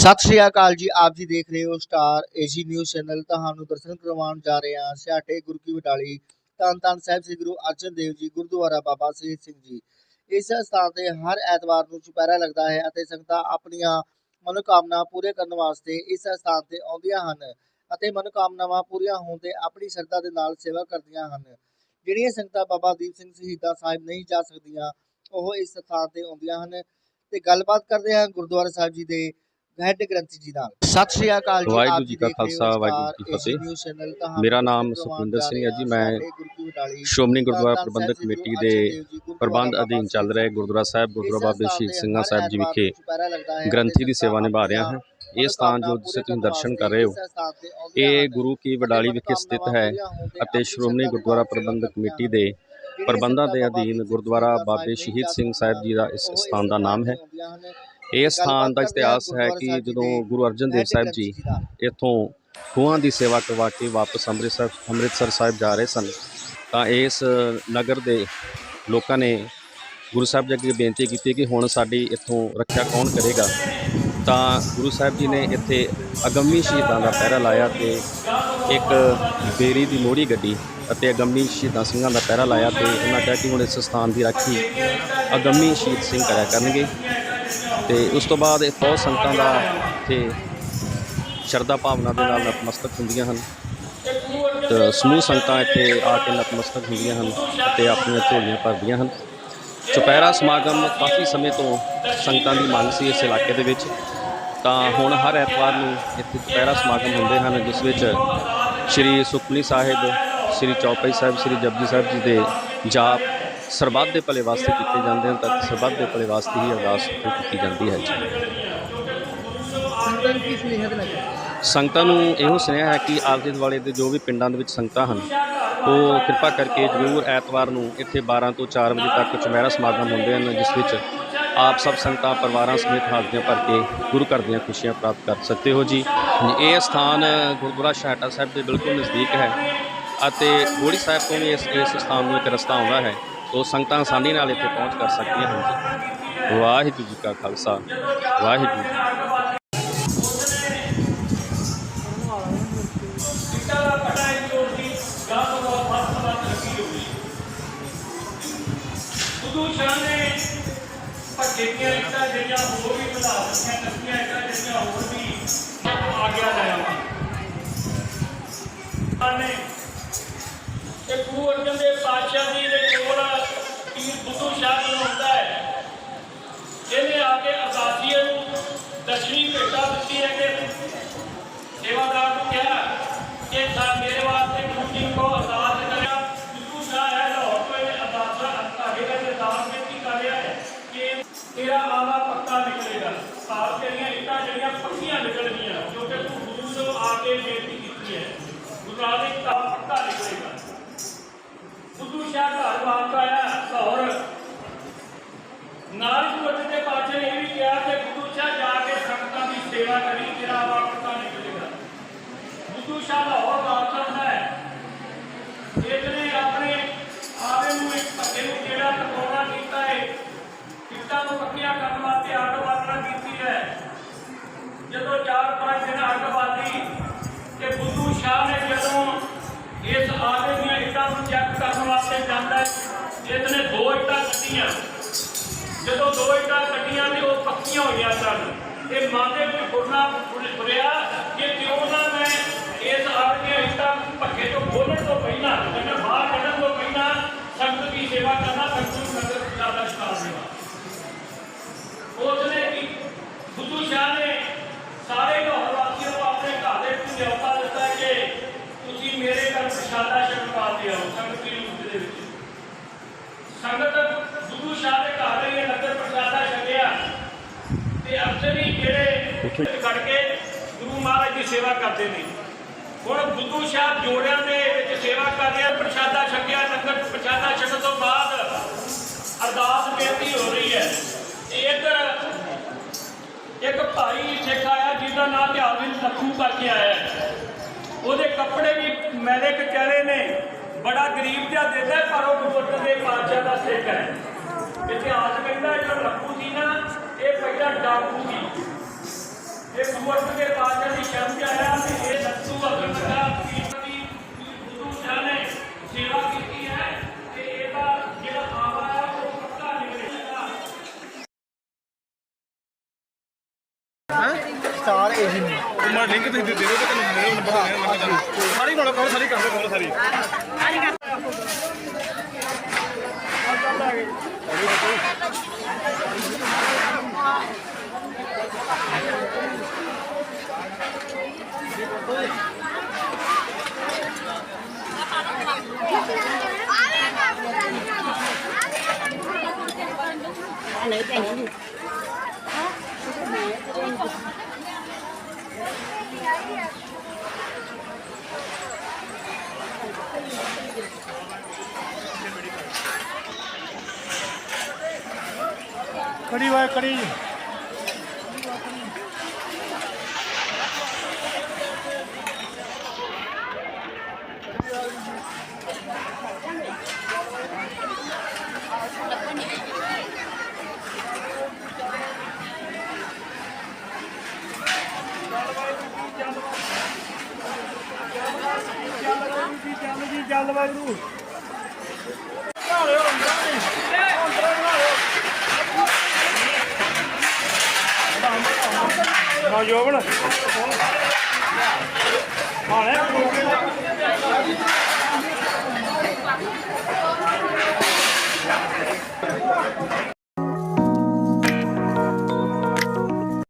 ਸਤਿ ਸ਼੍ਰੀ ਅਕਾਲ ਜੀ, ਆਪ ਜੀ ਦੇਖ ਰਹੇ ਹੋ ਸਟਾਰ ਏਜੀ ਨਿਊਜ਼ ਚੈਨਲ। ਤੁਹਾਨੂੰ ਦਰਸ਼ਨ ਕਰਵਾਉਣ ਜਾ ਰਹੇ ਹਾਂ ਸਿਆਟੇ ਗੁਰੂ ਕੀ ਵਡਾਲੀ ਧੰਨ ਸਾਹਿਬ ਸ੍ਰੀ ਗੁਰੂ ਅਰਜਨ ਦੇਵ ਜੀ, ਗੁਰਦੁਆਰਾ ਬਾਬਾ ਸ਼ਹੀਦ ਸਿੰਘ ਜੀ। ਇਸ ਸਥਾਨ ਤੇ ਹਰ ਐਤਵਾਰ ਨੂੰ ਚੁਪਹਿਰਾ ਲੱਗਦਾ ਹੈ ਅਤੇ ਸੰਗਤਾਂ ਆਪਣੀਆਂ ਮਨੋਕਾਮਨਾ ਪੂਰੇ ਕਰਨ ਵਾਸਤੇ ਇਸ ਸਥਾਨ ਤੇ ਆਉਂਦੀਆਂ ਹਨ ਅਤੇ ਮਨੋਕਾਮਨਾਵਾਂ ਪੂਰੀਆਂ ਹੋਣ ਤੇ ਆਪਣੀ ਸ਼ਰਧਾ ਦੇ ਨਾਲ ਸੇਵਾ ਕਰਦੀਆਂ ਹਨ। ਜਿਹੜੀਆਂ ਸੰਗਤਾਂ ਬਾਬਾ ਦੀਪ ਸਿੰਘ ਸ਼ਹੀਦਾਂ ਸਾਹਿਬ ਨਹੀਂ ਜਾ ਸਕਦੀਆਂ, ਉਹ ਇਸ ਸਥਾਨ ਤੇ ਆਉਂਦੀਆਂ ਹਨ। ਤੇ ਗੱਲਬਾਤ ਕਰਦੇ ਹਾਂ ਗੁਰਦੁਆਰਾ ਸਾਹਿਬ ਜੀ ਦੇ ਹੈੱਡ ਗ੍ਰੰਥੀ ਜੀ ਨਾਲ। ਸਤਿ ਸ਼੍ਰੀ ਅਕਾਲ ਜੀ ਵਾਹਿਗੁਰੂ ਆਪ ਜੀ ਕਾ ਖਾਲਸਾ, ਵਾਹਿਗੁਰੂ ਜੀ ਕੀ ਫਤਿਹ। ਮੇਰਾ ਨਾਮ ਸੁਖਵਿੰਦਰ ਸਿੰਘ ਹੈ ਜੀ। ਮੈਂ ਸ਼੍ਰੋਮਣੀ ਗੁਰਦੁਆਰਾ ਪ੍ਰਬੰਧਕ ਕਮੇਟੀ ਦੇ ਪ੍ਰਬੰਧ ਅਧੀਨ ਚੱਲ ਰਹੇ ਗੁਰਦੁਆਰਾ ਸਾਹਿਬ ਗੁਰਦੁਆਰਾ ਬਾਬੇ ਸ਼ਹੀਦ ਸਿੰਘਾਂ ਸਾਹਿਬ ਜੀ ਵਿਖੇ ਗ੍ਰੰਥੀ ਦੀ ਸੇਵਾ ਨਿਭਾ ਰਿਹਾ ਹਾਂ। ਇਹ ਸਥਾਨ ਜੋ ਜਿਸੇ ਤੁਸੀਂ ਦਰਸ਼ਨ ਕਰ ਰਹੇ ਹੋ ਇਹ ਗੁਰੂ ਕੀ ਵਡਾਲੀ ਵਿਖੇ ਸਥਿਤ ਹੈ ਅਤੇ ਸ਼੍ਰੋਮਣੀ ਗੁਰਦੁਆਰਾ ਪ੍ਰਬੰਧਕ ਕਮੇਟੀ ਦੇ ਪ੍ਰਬੰਧਾਂ ਦੇ ਅਧੀਨ ਗੁਰਦੁਆਰਾ ਬਾਬੇ ਸ਼ਹੀਦ ਸਿੰਘ ਸਾਹਿਬ ਜੀ ਦਾ ਇਸ ਸਥਾਨ ਦਾ ਨਾਮ ਹੈ ਇਹ ਸਥਾਨ ਦਾ ਇਤਿਹਾਸ ਹੈ ਕਿ ਜਦੋਂ ਗੁਰੂ ਅਰਜਨ ਦੇਵ ਸਾਹਿਬ ਜੀ ਇੱਥੋਂ ਖੂਹਾਂ ਦੀ ਸੇਵਾ ਕਰਵਾ ਕੇ ਵਾਪਸ ਅੰਮ੍ਰਿਤਸਰ ਅੰਮ੍ਰਿਤਸਰ ਸਾਹਿਬ ਜਾ ਰਹੇ ਸਨ ਤਾਂ ਇਸ ਨਗਰ ਦੇ ਲੋਕਾਂ ਨੇ ਗੁਰੂ ਸਾਹਿਬ ਜੀ ਅੱਗੇ ਬੇਨਤੀ ਕੀਤੀ ਕਿ ਹੁਣ ਸਾਡੀ ਇੱਥੋਂ ਰੱਖਿਆ ਕੌਣ ਕਰੇਗਾ। ਤਾਂ ਗੁਰੂ ਸਾਹਿਬ ਜੀ ਨੇ ਇੱਥੇ ਅਗੰਮੀ ਸ਼ਹੀਦਾਂ ਦਾ ਪਹਿਰਾ ਲਾਇਆ ਤੇ ਇੱਕ ਬੇਰੀ ਦੀ ਮੋੜੀ ਗੱਡੀ ਅਤੇ ਅਗੰਮੀ ਸ਼ਹੀਦਾਂ ਸਿੰਘਾਂ ਦਾ ਪਹਿਰਾ ਲਾਇਆ ਤੇ ਉਹਨਾਂ ਕਿਹਾ ਕਿ ਹੁਣ ਇਸ ਸਥਾਨ ਦੀ ਰਾਖੀ ਅਗੰਮੀ ਸ਼ਹੀਦ ਸਿੰਘ ਕਰਿਆ ਕਰਨਗੇ। ਤੇ ਉਸ ਤੋਂ ਬਾਅਦ ਇਹ ਬਹੁਤ ਸੰਗਤਾਂ ਦਾ ਇੱਥੇ ਸ਼ਰਧਾ ਭਾਵਨਾ ਦੇ ਨਾਲ ਨਤਮਸਤਕ ਹੁੰਦੀਆਂ ਹਨ। ਤੇ ਸਮੂਹ ਸੰਗਤਾਂ ਇੱਥੇ ਆ ਕੇ ਨਤਮਸਤਕ ਹੁੰਦੀਆਂ ਹਨ ਅਤੇ ਆਪਣੀਆਂ ਝੋਲੀਆਂ ਭਰਦੀਆਂ ਹਨ। ਚੁਪਹਿਰਾ ਸਮਾਗਮ ਕਾਫੀ ਸਮੇਂ ਤੋਂ ਸੰਗਤਾਂ ਦੀ ਮੰਗ ਸੀ ਇਸ ਇਲਾਕੇ ਦੇ ਵਿੱਚ। ਤਾਂ ਹੁਣ ਹਰ ਐਤਵਾਰ ਨੂੰ ਇੱਥੇ ਚੁਪਹਿਰਾ ਸਮਾਗਮ ਹੁੰਦੇ ਹਨ, ਜਿਸ ਵਿੱਚ ਸ਼੍ਰੀ ਸੁਖਮਨੀ ਸਾਹਿਬ, ਸ਼੍ਰੀ ਚੌਪਈ ਸਾਹਿਬ, ਸ਼੍ਰੀ ਜਪਜੀ ਸਾਹਿਬ ਜੀ ਦੇ ਜਾਪ ਸਰਬੱਤ ਦੇ ਭਲੇ ਵਾਸਤੇ ਕੀਤੇ ਜਾਂਦੇ ਹਨ, ਤਾਂ ਸਰਬੱਤ ਦੇ ਭਲੇ ਵਾਸਤੇ ਹੀ ਅਰਦਾਸ ਕੀਤੀ ਜਾਂਦੀ ਹੈ ਜੀ। ਸੰਗਤਾਂ ਨੂੰ ਇਹੋ ਸੁਨੇਹਾ ਹੈ ਕਿ ਆਪਦੇ ਦੁਆਲੇ ਦੇ ਜੋ ਵੀ ਪਿੰਡਾਂ ਦੇ ਵਿੱਚ ਸੰਗਤਾਂ ਹਨ, ਉਹ ਕਿਰਪਾ ਕਰਕੇ ਜ਼ਰੂਰ ਐਤਵਾਰ ਨੂੰ ਇੱਥੇ 12 ਤੋਂ 4 ਵਜੇ ਤੱਕ ਚੁਮਹਿਰਾ ਸਮਾਗਮ ਹੁੰਦੇ ਹਨ, ਜਿਸ ਵਿੱਚ ਆਪ ਸਭ ਸੰਗਤਾਂ ਪਰਿਵਾਰਾਂ ਸਮੇਤ ਹਾਜ਼ਰੀਆਂ ਭਰ ਕੇ ਗੁਰੂ ਘਰ ਦੀਆਂ ਖੁਸ਼ੀਆਂ ਪ੍ਰਾਪਤ ਕਰ ਸਕਦੇ ਹੋ ਜੀ। ਇਹ ਸਥਾਨ ਗੁਰਦੁਆਰਾ ਸ਼ਾਹਟਾ ਸਾਹਿਬ ਦੇ ਬਿਲਕੁਲ ਨਜ਼ਦੀਕ ਹੈ ਅਤੇ ਗੋੜੀ ਸਾਹਿਬ ਤੋਂ ਵੀ ਇਸ ਇਸ ਸਥਾਨ ਨੂੰ ਇੱਕ ਰਸਤਾ ਆਉਂਦਾ ਹੈ। ਉਹ ਸੰਗਤਾਂ ਆਸਾਨੀ ਨਾਲ ਇੱਥੇ ਪਹੁੰਚ ਕਰ ਸਕਦੀਆਂ ਹਨ ਜੀ ਵਾਹਿਗੁਰੂ ਜੀ ਕਾ ਖਾਲਸਾ, ਵਾਹਿਗੁਰੂ ਜੀ ਕੀ ਫਤਿਹ। ਉਦੋਂ ਚਾਹਨੇ ਭੱਜੇ ਦੀਆਂ ਇੱਟਾਂ ਜਿਹੜੀਆਂ ਹੋਰ ਵੀ ਵਧਾ ਦਿੱਤੀਆਂ ਨਵੀਆਂ ਇੱਟਾਂ ਜਿਹੜੀਆਂ ਹੋਰ ਵੀ ਆ ਗਿਆ ਲਾਇਆ ਆਨੇ ਤੇ ਗੁਰੂ ਅਰਜਨ ਦੇਵ ਪਾਤਸ਼ਾਹ ਜੀ ਦੇ ਕੋਲ ਪੀਰ ਬੁੱਧੂ ਸ਼ਾਹ ਜੀ ਹੁੰਦਾ ਹੈ ਇਹਨੇ ਆ ਕੇ ਅਰਦਾਸੀਏ ਨੂੰ ਦਸ਼ਮੀ ਭੇਟਾ ਦਿੱਤੀ ਹੈ ਕਿ ਸੇਵਾਦਾਰ ਨੂੰ ਕਿਹਾ ਕਿ ਸਾ ਮੇਰੇ ਵਾਸਤੇ ਗੁਰੂ ਜੀ ਕੋ ਅਰਦਾਸ ਕਰਿਆ ਗੁਰੂ ਸਾਹਿਬ ਹੈ ਲਾਹੌਰ ਤੋਂ ਇਹਨੇ ਅਰਦਾਸਾਂ ਅਰਦਾਸੇ ਦਾ ਅਰਦਾਸ ਬੇਨਤੀ ਕਰ ਰਿਹਾ ਹੈ ਕਿ ਤੇਰਾ ਆਵਾ ਪੱਕਾ ਨਿਕਲੇਗਾ ਸਾਲ ਤੇਰੀਆਂ ਇੱਟਾਂ ਜਿਹੜੀਆਂ ਪੱਕੀਆਂ ਨਿਕਲਣਗੀਆਂ ਜੋ ਕਿ ਤੂੰ ਗੁਰੂ ਤੋਂ ਆ ਕੇ ਬੇਨਤੀ ਕੀਤੀ ਹੈ ਗੁਰੂ ਨਾਨਕ ਦਾ ਪੱਕਾ ਨਿਕਲੇਗਾ ਬੁੱਧੂ ਸ਼ਾਹ ਘਰ ਵਾਪਸ ਆਇਆ ਲਾਹੌਰ ਨਾਲ ਹੀ ਵੱਡੇ ਦੇ ਪਾਛੇ ਇਹ ਵੀ ਕਿਹਾ ਕਿ ਬੁੱਧੂ ਸ਼ਾਹ ਜਾ ਕੇ ਸੰਗਤਾਂ ਦੀ ਸੇਵਾ ਕਰੀ ਤੇਰਾ ਆਵਾ ਪੱਕਾ ਨਿਕਲੇਗਾ ਬੁੱਧੂ ਸ਼ਾਹ ਲਾਹੌਰ ਵਾਪਸ ਆਉਂਦਾ ਹੈ। ਇਸਨੇ ਆਪਣੇ ਆਵੇ ਨੂੰ ਇੱਕ ਪੱਕੇ ਨੂੰ ਜਿਹੜਾ ਟਕਰਾਉਣਾ ਕੀਤਾ ਹੈ? ਕਿੱਟਾਂ ਨੂੰ ਪੱਕੀਆਂ ਕਰਨ ਵਾਸਤੇ ਅੱਗ ਬਾਲਣਾ ਕੀਤੀ ਹੈ। ਜਦੋਂ ਚਾਰ ਪੰਜ ਦਿਨ ਅੱਗ ਬਾਲੀ ਤੇ ਬੁੱਧੂ ਸ਼ਾਹ ਨੇ ਜਦੋਂ ਇਸ ਆਵੇ ਦੀਆਂ ਇੱਟਾਂ ਨੂੰ ਚੈੱਕ ਕਰਨ ਵਾਸਤੇ ਜਾਂਦਾ ਇਸਨੇ ਦੋ ਇੱਟਾਂ ਕੱਢੀਆਂ। ਜਦੋਂ ਦੋ ਇੱਟਾਂ ਕੱਢੀਆਂ ਤੇ ਉਹ ਪੱਕੀਆਂ ਹੋਈਆਂ ਸਨ। ਇਹ ਮਨ ਦੇ ਵਿੱਚ ਫੁਰਨਾ ਫੁਰਿਆ ਕਿ ਕਿਉਂ ਨਾ ਮੈਂ ਇਸ ਆਗ ਦੀਆਂ ਇੱਟਾਂ ਭੱਕੇ ਤੋਂ ਖੋਲਣ ਤੋਂ ਪਹਿਲਾਂ ਜਾਂ ਬਾਹਰ ਕੱਢਣ ਤੋਂ ਪਹਿਲਾਂ ਸੰਗਤ ਦੀ ਸੇਵਾ ਕਰਨਾ ਸੰਗਤ ਨੂੰ ਨਗਰ ਜ਼ਿਆਦਾ ਸ਼ਿਕਾਰ ਦੇਣਾ ਉਸਨੇ ਕੀ ਬੁੱਧੂ ਸ਼ਾਹ ਨੇ ਸਾਰੇ ਲਾਹੌਰ ਵਾਸੀਆਂ ਨੂੰ ਆਪਣੇ ਘਰ ਦੇ ਵਿੱਚ ਨਿਯੋਤਾ ਦਿੱਤਾ ਕਿ ਤੁਸੀਂ ਮੇਰੇ ਘਰ ਪ੍ਰਸ਼ਾਦਾ ਛਕ ਪਾਤੇ ਆਓ ਸੰਗਤ ਦੀ ਰੂਪ ਦੇ ਵਿੱਚ। ਸੰਗਤ ਗੁਰੂ ਸ਼ਾਹ ਦੇ ਘਰ ਇਹ ਲੰਗਰ ਪ੍ਰਸ਼ਾਦਾ ਛਕਿਆ ਤੇ ਅਫਸਰੀ ਜਿਹੜੇ ਕੱਢ ਕੇ ਗੁਰੂ ਮਹਾਰਾਜ ਦੀ ਸੇਵਾ ਕਰਦੇ ਨੇ। ਹੁਣ ਬੁੱਧੂ ਸਾਹਿਬ ਜੋੜਿਆਂ ਦੇ ਵਿੱਚ ਸੇਵਾ ਕਰ ਰਿਹਾ ਪ੍ਰਸ਼ਾਦਾ ਛਕਿਆ, ਲੰਗਰ ਪ੍ਰਸ਼ਾਦਾ ਛਕਣ ਤੋਂ ਬਾਅਦ ਅਰਦਾਸ ਬੇਨਤੀ ਹੋ ਰਹੀ ਹੈ। ਇੱਧਰ ਇੱਕ ਭਾਈ ਸਿੱਖ ਆਇਆ, ਜਿਹਦਾ ਨਾਮ ਧਿਆਨ ਲੱਖੂ ਕਰਕੇ ਆਇਆ ਉਹਦੇ ਕੱਪੜੇ ਵੀ ਮੈਲੇ ਕਚਹਿਰੇ ਨੇ, ਬੜਾ ਗਰੀਬ ਜਿਹਾ ਦਿੰਦਾ ਪਰ ਉਹ ਗੁਰਦੁਆਰੇ ਦੇ ਪਾਤਸ਼ਾਹ ਦਾ ਸਿੱਖ ਹੈ। ਇਤਿਹਾਸ ਕਹਿੰਦਾ, ਜਿਹੜਾ ਲੱਖੂ ਸੀ ਨਾ, ਇਹ ਪਹਿਲਾਂ ਡਾਕੂ ਸੀ। ਇਹ ਗੁਰੂ ਦੇ ਪਾਤਸ਼ਾਹ ਦੀ ਸ਼ਬਦ ਆਇਆ ਤੇ ਇਹ ਸੱਤੂ ਅਗਰ ਦਾ ਪੀਤੀ ਗੁਰੂ ਸਾਹਿਬ ਨੇ ਸੇਵਾ ਕੀਤੀ ਹੈ ਤੇ ਇਹਦਾ ਜਿਹੜਾ ਆਵਾ ਹੈ ਉਹ ਪੱਕਾ ਨਿਕਲੇਗਾ ਸਟਾਰ ਏਜੀ ਨਿਊਜ਼ ਮੈਂ ਲਿੰਕ ਤੁਸੀਂ ਦੇ ਦਿਓ ਤੇ ਤੁਹਾਨੂੰ ਮੇਰੇ ਨੰਬਰ ਆ ਗਿਆ ਸਾਰੀ ਕੋਲ ਕੋਲ ਸਾਰੀ ਕਰ ਦਿਓ ਕੋਲ ਸਾਰੀ। ਕੜੀ ਵਾਏ ਕੜੀ ਚੱਲ ਜੀ ਚੱਲ